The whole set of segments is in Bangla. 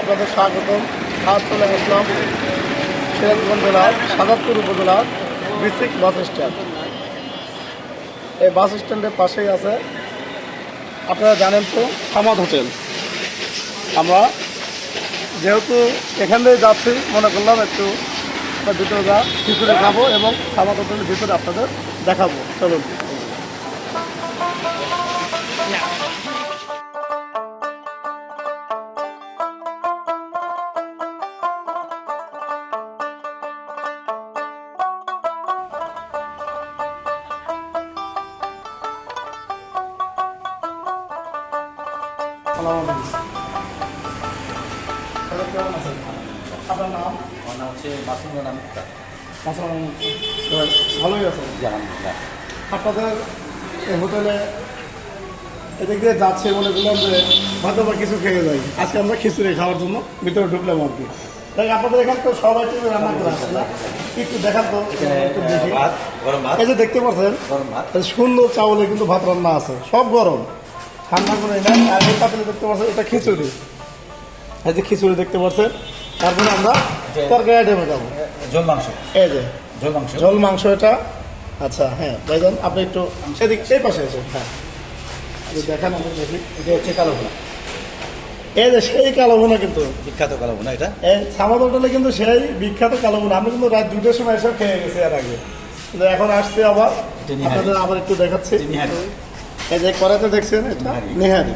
আপনাদের স্বাগতম। আজ আসলাম সিরাজগঞ্জ জেলার সাজাদপুর উপজেলার বিসিক বাস স্ট্যান্ড। এই বাস স্ট্যান্ডের পাশেই আছে, আপনারা জানেন তো সামাদ হোটেল। আমরা যেহেতু এখান থেকে যাচ্ছি, মনে করলাম একটু ভিতরে যা খিচুড়ি খাব এবং সামাদ হোটেলের ভিতরে আপনাদের দেখাবো। চলুন। সালাম কেমন আছেন? আপনার নাম? আমার নাম হচ্ছে মাসুমুল নাম আসসালাম ভালোই আছেন? জি আলহামদুলিল্লাহ। আপনাদের হোটেলে এদিক দিয়ে যাচ্ছে মনে করলাম যে হয়তো বা কিছু খেয়ে যাই আজকে আমরা খিচুড়ি খাওয়ার জন্য ভিতরে ঢুকলাম আর কি। তাই আপনাদের এখানে তো সবাই টিমে রান্না করে আসছে না। একটু দেখান তো একটু দেখি। এই যে দেখতে পাচ্ছেন সুন্দর চাউলে কিন্তু ভাত রান্না আছে সব গরম। ঠান্ডা করে নাই আর এই পাতিলে দেখতে পাচ্ছেন এটা খিচুড়ি। এই যে খিচুড়ি দেখতে পাচ্ছেন তারপরে আমরা তরকারি আইটেমে যাব ঝোল মাংস। এই যে ঝোল মাংস। ঝোল মাংস এটা। আচ্ছা হ্যাঁ ভাইজান আপনি একটু সেদিক এই পাশে এসে হ্যাঁ। দেখান আমি দেখি। এটা হচ্ছে কালো ভুনা। এই যে সেই কালো ভুনা কিন্তু। বিখ্যাত কালো ভুনা এটা। এই সামাদ হোটেলে কিন্তু সেই বিখ্যাত কালো ভুনা। আমি কিন্তু রাত দুটোর সময় এসে খেয়ে গেছি এর আগে। এখন আসছে আবার। এটা আপনাদের আবার একটু দেখাচ্ছি। এই যে করাতে দেখছেন এটা নেহারি।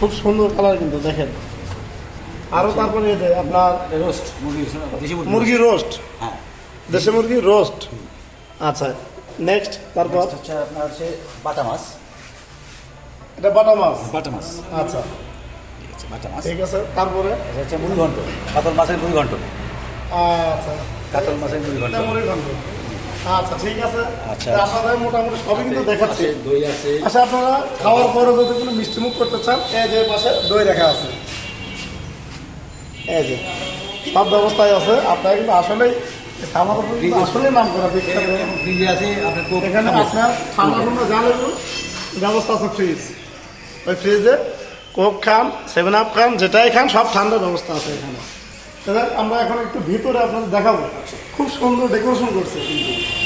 খুব সুন্দর কালার কিন্তু দেখেন। আরও তারপরে এই যে আপনার রোস্ট মুরগি। রোস্ট। হ্যাঁ। দেশি মুরগি রোস্ট। আচ্ছা নেক্সট তারপর? হচ্ছে আপনার হচ্ছে বাটা মাছ। এটা বাটা মাছ। বাটা মাছ। আচ্ছা। বাটা মাছ। ঠিক আছে তারপরে? হচ্ছে মুড়ি ঘন্ট। কাতল মাছের মুড়ি ঘন্ট। আচ্ছা। কাতল মাছের মুড়ি ঘন্ট। মুড়ি ঘন্ট। আচ্ছা ঠিক আছে। আচ্ছা। আপনাদের মোটামুটি সবই কিন্তু দেখাচ্ছি। দই আছে। আচ্ছা আপনারা খাওয়ার পরে যদি কোনো মিষ্টি মুখ করতে চান এই যে পাশে দই রাখা আছে। এই যে সব আছে। আপনারা কিন্তু আসলেই আমাদের আসলে নাম করা ফ্রিজে আছে কোক এখানে আপনার ঠান্ডা ঠান্ডা যা ব্যবস্থা আছে ফ্রিজ। ওই ফ্রিজে কোক খান সেভেন আপ খান যেটাই খান সব ঠান্ডার ব্যবস্থা আছে এখানে। আমরা এখন একটু ভিতরে আপনাদের দেখাবো। খুব সুন্দর ডেকোরেশন করছে কিন্তু।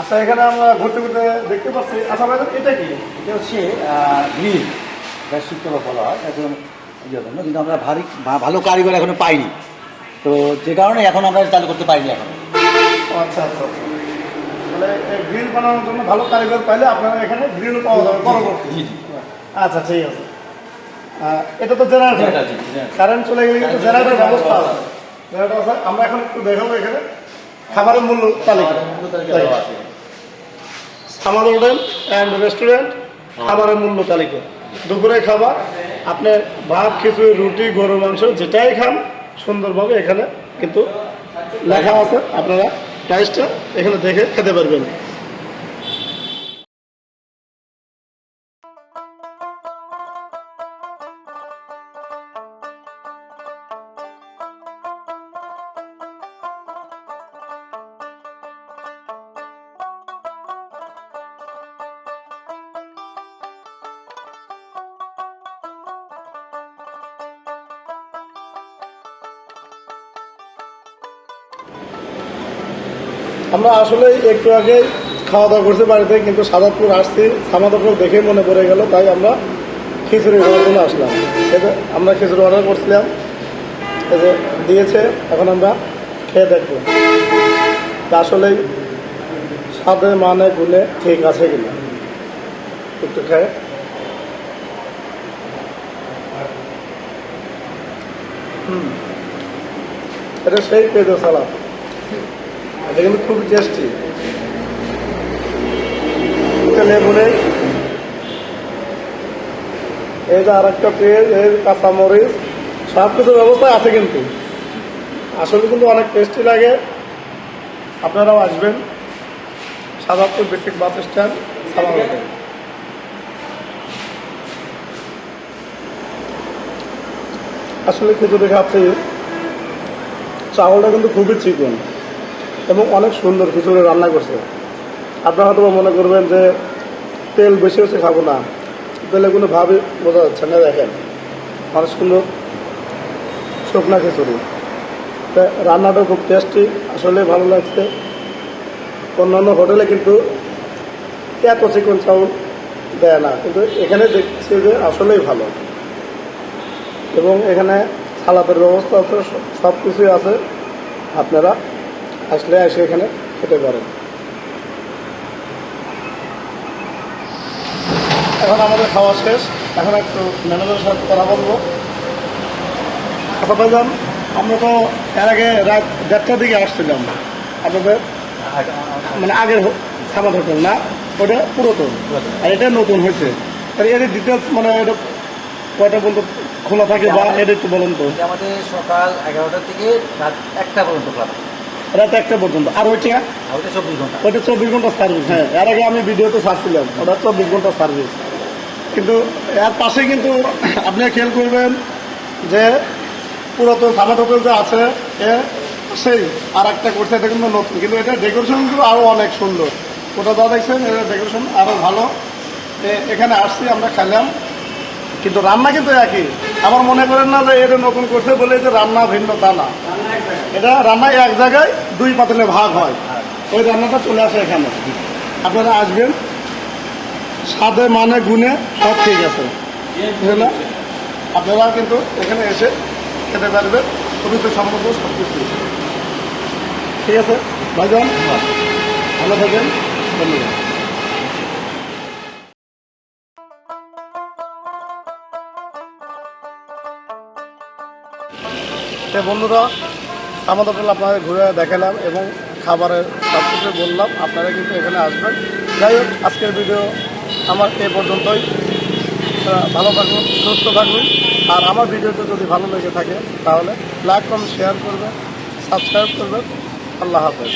আচ্ছা এখানে আমরা ঘুরতে ঘুরতে দেখতে পাচ্ছি। আচ্ছা ভাই এটা কি? এটা হচ্ছে গ্রিল শীতল বলা হয়। একদম ইয়ে জন্য কিন্তু আমরা ভারী ভালো কারিগর এখনও পাইনি। তো যে কারণে এখন আমরা চালু করতে পারিনি এখন। আচ্ছা আচ্ছা। তাহলে গ্রিল বানানোর জন্য ভালো কারিগর পাইলে আপনারা এখানে গ্রিল পাওয়া যাবে পরবর্তী। আচ্ছা ঠিক আছে। এটা তো জেনারেটর। কারেন্ট চলে গেলে কিন্তু জেনারেটর ব্যবস্থা আছে। জেনারেটর আছে। আমরা এখন একটু দেখাবো এখানে। খাবারের মূল্য তালিকা। আমার হোটেল অ্যান্ড রেস্টুরেন্ট খাবারের মূল্য তালিকা। দুপুরে খাবার আপনার ভাত খিচুড়ি রুটি গরুর মাংস যেটাই খান সুন্দরভাবে এখানে কিন্তু লেখা আছে। আপনারা প্রাইসটা এখানে দেখে খেতে পারবেন। আমরা আসলে একটু আগে খাওয়া দাওয়া করছি বাড়িতে, কিন্তু সাদাপুর আসছি। সামাদপুর দেখে মনে পড়ে গেল, তাই আমরা খিচুড়ি খাওয়ার জন্য আসলাম। এতে আমরা খিচুড়ি অর্ডার করছিলাম এতে দিয়েছে, এখন আমরা খেয়ে দেখব। আসলেই স্বাদে মানে গুণে ঠিক আছে কিনা? একটু খায়। এটা সেই পেঁজো সালাদ। এটা কিন্তু খুবই টেস্টি এটা লেবু এই যে আর একটা পেঁয়াজ, এই কাঁচামরিচ সব কিছু ব্যবস্থা আছে কিন্তু। আসলে কিন্তু অনেক টেস্টি লাগে। আপনারাও আসবেন। সাদাপুর বেসিক বাস স্ট্যান্ড সালাম আসলে খিচুড়ি খাচ্ছি চাউলটা কিন্তু খুবই চিকন এবং অনেক সুন্দর খিচুড়ি রান্না করছে। আপনারা হয়তো মনে করবেন যে তেল বেশি হচ্ছে খাব না। তেলে কোনো ভাবে বোঝা যাচ্ছে না, দেখেন। অনেক সুন্দর শুকনা খিচুড়ি। রান্নাটা খুব টেস্টি আসলে ভালো লাগছে। অন্যান্য হোটেলে কিন্তু এত চিকন চাউল দেয় না। কিন্তু এখানে দেখছি যে আসলেই ভালো। এবং এখানে সালাদের ব্যবস্থা আছে সব কিছুই আছে। আপনারা আসলে এসে এখানে খেতে পারেন এখন আমাদের খাওয়া শেষ। এখন একটু ম্যানেজারের সাথে কথা বলব। আচ্ছা ভাইজান আমরা তো এর আগে রাত দেড়টার দিকে আসছিলাম আপনাদের মানে আগের সামাদ হোটেল না? ওটা পুরাতন। আর এটা নতুন হয়েছে। আর এর ডিটেলস মানে এটা কয়টা পর্যন্ত খোলা থাকে বা এটা একটু বলুন তো। আমাদের সকাল এগারোটা থেকে রাত একটা পর্যন্ত ক্লাব রাত একটা পর্যন্ত। আর ওইটা? ওইটা চব্বিশ ঘণ্টা। সার্ভিস হ্যাঁ এর আগে আমি ভিডিওতে ছাড়ছিলাম ওটা চব্বিশ ঘণ্টা সার্ভিস কিন্তু এর পাশে কিন্তু আপনি খেয়াল করবেন যে পুরাতন সামাদ হোটেল যে আছে এ সেই আর একটা করছে এটা কিন্তু নতুন। কিন্তু এটা ডেকোরেশন কিন্তু আরও অনেক সুন্দর। ওটা যা দেখছেন এটা ডেকোরেশন আরও ভালো। এ- এখানে আসছি আমরা খেলাম। কিন্তু রান্না কিন্তু একই। আমার মনে করেন না যে এটা নতুন করছে বলে যে রান্না ভিন্ন তা না। এটা রান্না এক জায়গায় দুই পাতলে ভাগ হয়। ওই রান্নাটা চলে আসে এখানে। আপনারা আসবেন। স্বাদে মানে গুণে সব ঠিক আছে। বুঝলেন আপনারা কিন্তু এখানে এসে খেতে পারবেন। পবিত্র সম্পর্ক সব কিছু ঠিক আছে? ভাইজান, ভালো থাকেন। ধন্যবাদ। তো বন্ধুরা আমাদের হোটেল আপনাদের ঘুরে দেখালাম এবং খাবারের সব কিছু বললাম। আপনারা কিন্তু এখানে আসবেন। যাই হোক, আজকের ভিডিও আমার এ পর্যন্তই। ভালো থাকুন, সুস্থ থাকুন। আর আমার ভিডিওটা যদি ভালো লেগে থাকে, তাহলে লাইক কম শেয়ার করবেন সাবস্ক্রাইব করবেন। আল্লাহ হাফেজ।